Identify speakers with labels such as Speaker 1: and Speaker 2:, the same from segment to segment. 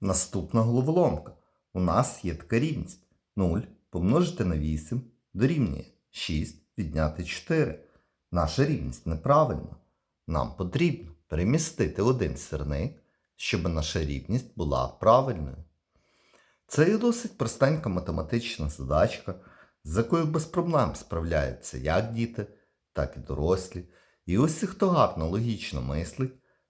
Speaker 1: Наступна головоломка. У нас є така рівність. 0 помножити на 8 дорівнює 6 відняти 4. Наша рівність неправильна. Нам потрібно перемістити один сірник, щоб наша рівність була правильною. Це є досить простенька математична задачка, з якою без проблем справляються як діти, так і дорослі. І усі, хто гарно логічно мислить,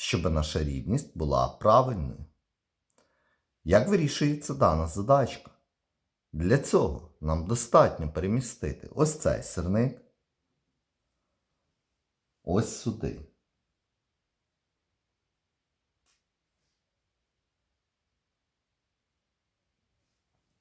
Speaker 1: щоб наша рівність була правильною. Як вирішується дана задачка? Для цього нам достатньо перемістити ось цей сирник ось сюди.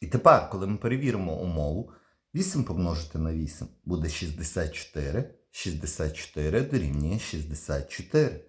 Speaker 1: І тепер, коли ми перевіримо умову, 8 помножити на 8 буде 64. 64 дорівнює 64.